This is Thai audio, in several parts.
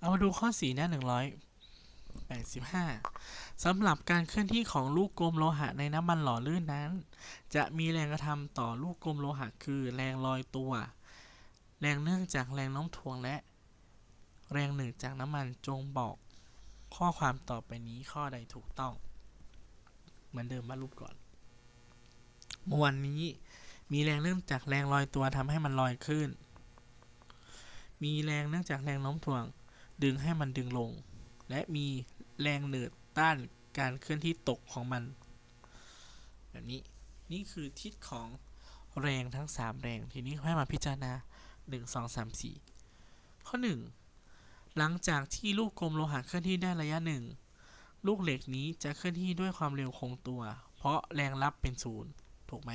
เอามาดูข้อ4หน้า185 สำหรับการเคลื่อนที่ของลูกกลมโลหะในน้ำมันหล่อลื่นนั้น จะมีแรงกระทำต่อลูกกลมโลหะคือแรงลอยตัว แรงเนื่องจากแรงโน้มถ่วงและ แรงหนึ่งจากน้ำมันจงบอกข้อความต่อไปนี้ข้อใดถูกต้อง เหมือนเดิมมารูปก่อนเมื่อวันนี้มีแรงเนื่องจากแรงลอยตัวทำให้มันลอยขึ้น มีแรงเนื่องจากแรงโน้มถ่วง ดึงให้มันดึงลง และมีแรงเหนืดต้านการเคลื่อนที่ตกของมัน แบบนี้นี่คือทิศของแรงทั้ง 3 แรง ทีนี้ให้มาพิจารณา 1 2 3 4 ข้อ 1 หลังจากที่ลูกกลมโลหะเคลื่อนที่ได้ระยะหนึ่งลูกเหล็กนี้จะเคลื่อนที่ด้วยความเร็วคงตัว เพราะแรงรับเป็นศูนย์ถูกไหม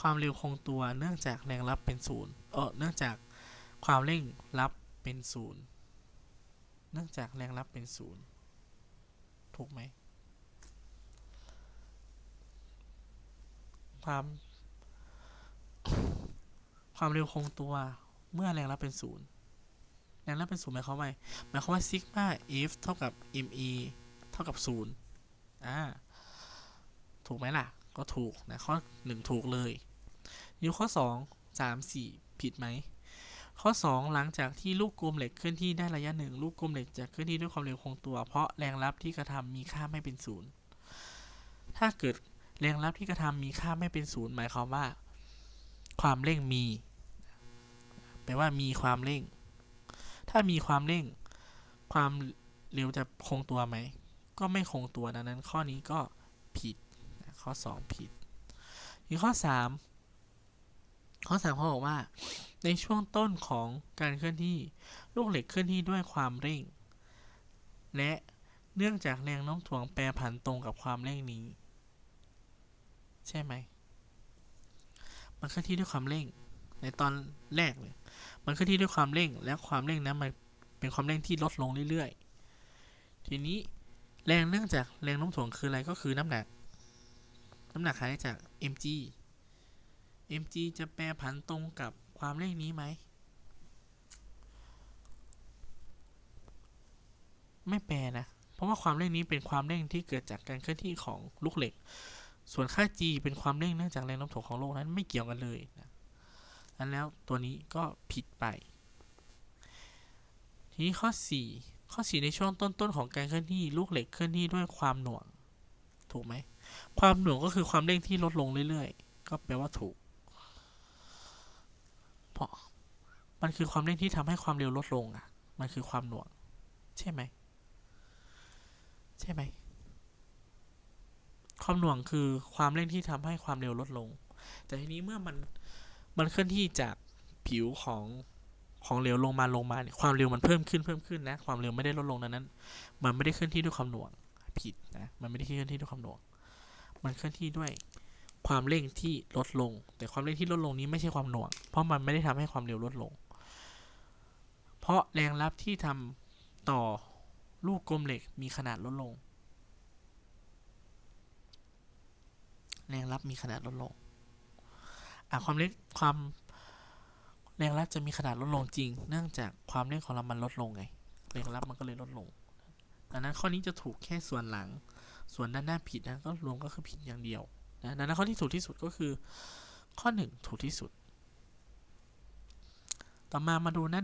ความเร็วคงตัวเนื่องจากแรงรับเป็นศูนย์เออเนื่องจากความเร่งรับเป็นศูนย์ เนื่องจากแรงรับเป็นศูนย์ถูกไหม ความ ความเร็วคงตัวเมื่อแรงรับเป็นศูนย์แรงรับเป็นศูนย์หมายความว่าหมายความว่าซิกมา f เท่ากับ me เท่ากับศูนย์อ่าถูกไหมล่ะ ก็ถูกนะข้อหนึ่งถูกเลยยูข้อสองสามสี่ผิดไหม ข้อ 2 หลังจากที่ลูกกลมเหล็กเคลื่อนที่ได้ระยะหนึ่งลูกกลมเหล็กจะเคลื่อนที่ด้วยความเร็วคงตัว เพราะแรงรับที่กระทำมีค่าไม่เป็นศูนย์ถ้าเกิดแรงรับที่กระทำมีค่าไม่เป็นศูนย์หมายความว่า ความเร่งมีแปลว่ามีความเร่ง ถ้ามีความเร่ง ความเร็วจะคงตัวไหม ก็ไม่คงตัวดังนั้นข้อนี้ก็ผิดข้อ 2 ผิด อีกข้อ 3 ข้อ3เขาบอกว่า ในช่วงต้นของการเคลื่อนที่ ลูกเหล็กเคลื่อนที่ด้วยความเร่ง และเนื่องจากแรงโน้มถ่วงแปรผันตรงกับความเร่งนี้ ใช่ไหม มันเคลื่อนที่ด้วยความเร่ง ในตอนแรกเลยมันเคลื่อนที่ด้วยความเร่ง และความเร่งนั้นมันเป็นความเร่งที่ลดลงเรื่อยๆ ทีนี้แรงเนื่องจากแรงโน้มถ่วงคืออะไรก็คือน้ำหนัก น้ำหนักหาได้จาก mg mg จะแปรผันตรงกับความเร่งนี้ไหม ไม่แปรนะ เพราะว่าความเร่งนี้เป็นความเร่งที่เกิดจากการเคลื่อนที่ของลูกเหล็ก ส่วนค่า g เป็นความเร่งเนื่องจากแรงโน้มถ่วงของโลกนั้นไม่เกี่ยวกันเลยนะนั้นแล้วตัวนี้ก็ผิดไป ทีนี้ข้อ 4 ข้อ 4 ในช่วงต้นๆของการเคลื่อนที่ลูกเหล็กเคลื่อนที่ด้วยความหน่วง ถูกไหม ความหน่วงก็คือความเร่งที่ลดลงเรื่อยๆ ก็แปลว่าถูก เพาะ มันคือความเร่งที่ทำให้ความเร็วลดลงอะ มันคือความหน่วง ใช่ไหม ใช่ไหม ความหน่วงคือความเร่งที่ทำให้ความเร็วลดลง แต่ทีนี้เมื่อมัน มันเคลื่อนที่จากผิวของของเหลวลงมาลงมาเนี่ยความเร็วมันเพิ่มขึ้นเพิ่มขึ้นนะ ความเร็วไม่ได้ลดลงดังนั้น มันไม่ได้เคลื่อนที่ด้วยความหน่วงผิดนะ มันไม่ได้เคลื่อนที่ด้วยความหน่วง มันเคลื่อนที่ด้วย ความเร่งที่ลดลง แต่ความเร่งที่ลดลงนี้ไม่ใช่ความหน่วง เพราะมันไม่ได้ทำให้ความเร็วลดลง เพราะแรงรับที่ทำต่อลูกกลมเหล็กมีขนาดลดลง แรงรับมีขนาดลดลงอะความเล็กความแรงรับจะมีขนาดลดลงจริง เนื่องจากความเร่งของเรามันลดลงไง แรงรับมันก็เลยลดลง ดังนั้นข้อนี้จะถูกแค่ส่วนหลัง ส่วนด้านหน้าผิดนะก็รวมก็คือผิดอย่างเดียว นะนั้นข้อที่ถูกที่สุดก็คือ ข้อ 1 ถูกที่สุด ต่อมามาดูหน้า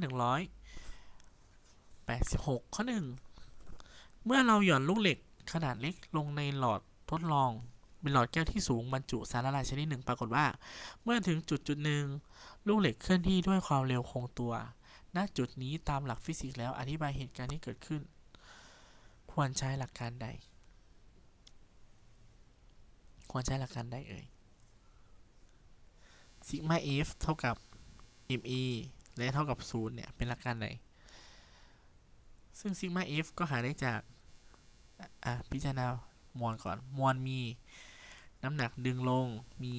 186 ข้อ 1 เมื่อเราหย่อนลูกเหล็กขนาดเล็กลงในหลอดทดลองเป็นหลอดแก้วที่สูงบรรจุสารละลายชนิดหนึ่งปรากฏว่า เมื่อถึงจุดจุดหนึ่งลูกเหล็กเคลื่อนที่ด้วยความเร็วคงตัว ณ จุดนี้ตามหลักฟิสิกส์แล้วอธิบายเหตุการณ์ที่เกิดขึ้น ควรใช้หลักการใด ควรใช้หลักการใดเอ่ยซิกมา f เท่ากับ me และเท่ากับ0เนี่ย เป็นหลักการใดซึ่งซิกมา f ก็หาได้จาก อะ พิจารณามวลก่อน มวลมี น้ำหนักดึงลง มี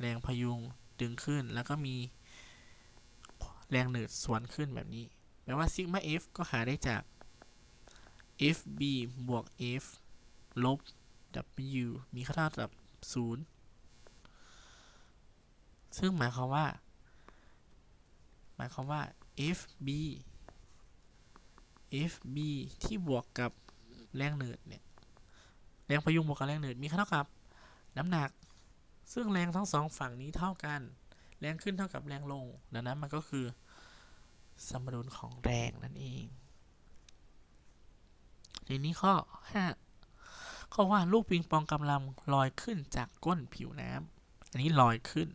แรงพยุง ดึงขึ้น แล้วก็มีแรงหนืดสวนขึ้นแบบนี้ แปลว่าซิกมา f ก็หาได้จาก fb บวก f ลบ w มีค่าเท่ากับ 0 ซึ่งหมายความว่า หมายความว่า fb FB ที่บวกกับแรงหนืดเนี่ย แรงพยุงบวกกับแรงหนืดมีค่าเท่ากับน้ำหนัก ซึ่งแรงทั้งสองฝั่งนี้เท่ากัน แรงขึ้นเท่ากับแรงลง ดังนั้นมันก็คือ สมดุลของแรงนั่นเองทีนี้ข้อ 5 ข้อว่าลูกปิงปองกำลังลอยขึ้นจากก้นผิวน้ำอันนี้ลอยขึ้น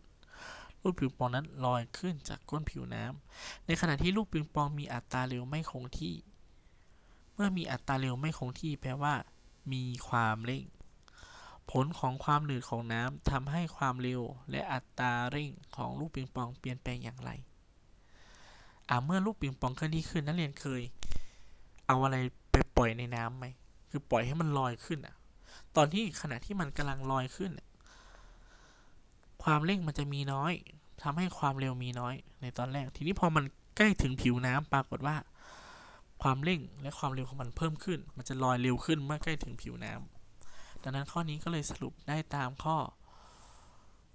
ลูกปิงปองนั้นลอยขึ้นจากก้นผิวน้ำในขณะที่ลูกปิงปองมีอัตราเร็วไม่คงที่ เมื่อมีอัตราเร็วไม่คงที่ แปลว่า มีความเร่ง ผลของความหนืดของน้ำทำให้ความเร็วและอัตราเร่งของลูกปิงปองเปลี่ยนแปลงอย่างไรอ่าเมื่อลูกปิงปองเคลื่อนที่ขึ้นนักเรียนเคย เอาอะไรไปปล่อยในน้ำไหม คือปล่อยให้มันลอยขึ้นอะ ตอนที่ขณะที่มันกำลังลอยขึ้น ความเร่งมันจะมีน้อยทำให้ความเร็วมีน้อย ในตอนแรก ทีนี้พอมันใกล้ถึงผิวน้ำปรากฏว่า ความเร่งและความเร็วของมันเพิ่มขึ้น มันจะลอยเร็วขึ้นเมื่อใกล้ถึงผิวน้ำดังนั้นข้อนี้ก็เลยสรุปได้ตามข้อ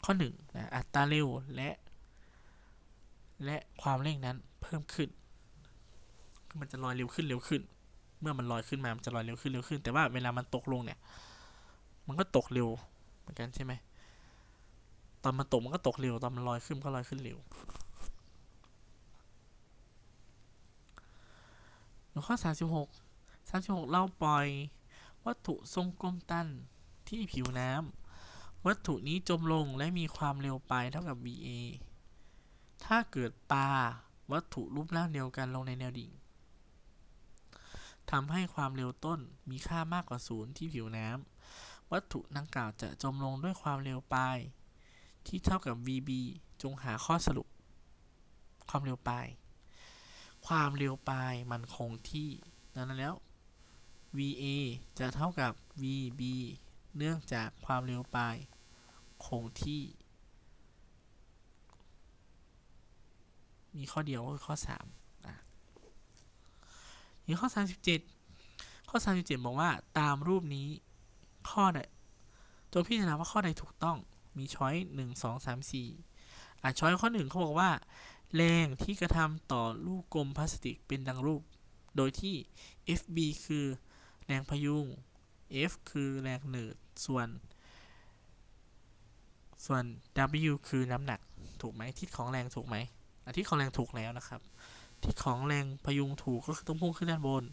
ข้อหนึ่งนะอัตราเร็วและ และความเร่งนั้นเพิ่มขึ้น มันจะลอยเร็วขึ้นเร็วขึ้น เมื่อมันลอยขึ้นมา มันจะลอยเร็วขึ้นเร็วขึ้น แต่ว่าเวลามันตกลงเนี่ย มันก็ตกเร็วเหมือนกันใช่ไหมตอนมันตกมันก็ตกเร็วตอนมันลอยขึ้นก็ลอยขึ้นเร็วหนข้อสามสิบหกสามสิบหกเราปล่อย วัตถุทรงกลมตันที่ผิวน้ำวัตถุนี้จมลงและมีความเร็วไปเท่ากับ VA ถ้าเกิดปลาวัตถุรูปร่างเดียวกันลงในแนวดิ่งทำให้ความเร็วต้นมีค่ามากกว่าศูนย์ที่ผิวน้ำ วัตถุดังกล่าวจะจมลงด้วยความเร็วปลาย ที่เท่ากับ VB จงหาข้อสรุป ความเร็วปลาย ความเร็วปลายมันคงที่ดังนั้นแล้ว VA จะเท่ากับ VB เนื่องจากความเร็วปลาย คงที่ มีข้อเดียวคือข้อ3อะนี่ข้อ 37 ข้อ 37 บอกว่าตามรูปนี้ ข้อใดตัวพิจารณาว่าข้อใดถูกต้อง มีช้อยหนึ่งสองสามสี่อะช้อยข้อหนึ่งเขาบอกว่า แรงที่กระทำต่อลูกกลมพลาสติกเป็นดังรูป โดยที่ FB คือแรงพยุง F คือแรงหนืดส่วน ส่วน W คือน้ำหนักถูกไหมทิศของแรงถูกไหมอาทิศของแรงถูกแล้วนะครับ ทิศของแรงพยุงถูกก็คือต้องพุ่งขึ้นด้านบน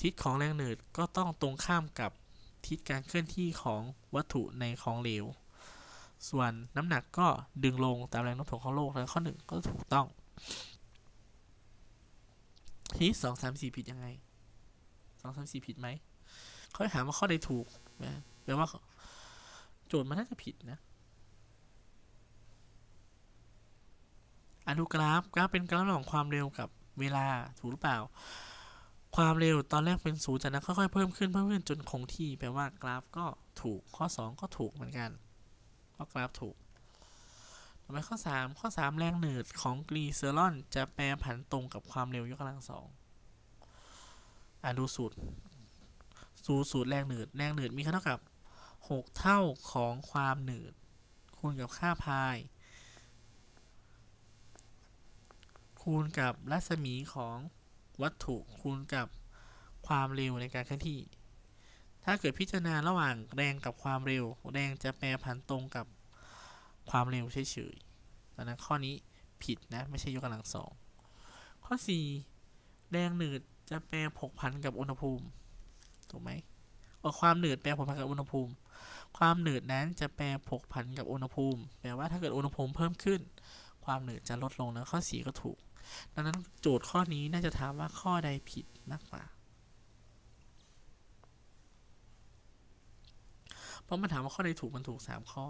ทิศของแรงหนืดก็ต้องตรงข้ามกับ ทิศการเคลื่อนที่ของวัตถุในของเหลว ส่วนน้ำหนักก็ดึงลงตามแรงโน้มถ่วงของโลกแล้วข้อหนึ่งก็ถูกต้องทีสองสามสี่ผิดยังไงสองสามสี่ผิดไหมเขาถามว่าข้อใดถูกแปลว่า โจทย์มันน่าจะผิดนะอะดูกราฟกราฟเป็นกราฟระหว่างความเร็วกับเวลาถูกหรือเปล่า ความเร็วตอนแรกเป็นศูนย์จากนั้นค่อยๆเพิ่มขึ้นเพิ่มขึ้นจนคงที่แปลว่ากราฟก็ถูกข้อ 2 ก็ถูกเหมือนกันเพราะกราฟถูกต่อไปข้อ 3 ข้อ 3 แรงหนืดของกรีเซอรอน จะแปรผันตรงกับความเร็วยกกำลังสองอะดูสูตรสูตรสูตรแรงหนืดแรงหนืดมีค่าเท่ากับ 6 เท่าของความหนืดคูณกับค่าพายคูณกับรัศมีของ วัตถุคูณกับความเร็วในการเคลื่อนที่ ถ้าเกิดพิจารณาระหว่างแรงกับความเร็ว แรงจะแปรผันตรงกับความเร็วเฉยๆดังนั้นข้อนี้ผิดนะไม่ใช่ยกกำลังสองข้อ 4 แรงหนืดจะแปรผกผันกับอุณหภูมิถูกไหมความหนืดแปรผกผันกับอุณหภูมิ ความหนืดนั้นจะแปรผกผันกับอุณหภูมิ แปลว่าถ้าเกิดอุณหภูมิเพิ่มขึ้น ความหนืดจะลดลงนะข้อ 4 ก็ถูก ดังนั้นโจทย์ข้อนี้น่าจะถามว่าข้อใดผิดมากกว่า เพราะมันถามว่าข้อใดถูกมันถูก 3 ข้อ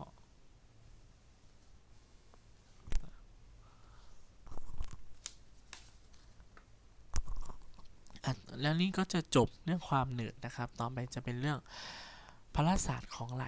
แล้วนี่ก็จะจบเรื่องความเหนืดนะครับ ต่อไปจะเป็นเรื่องพลศาสตร์ของไหล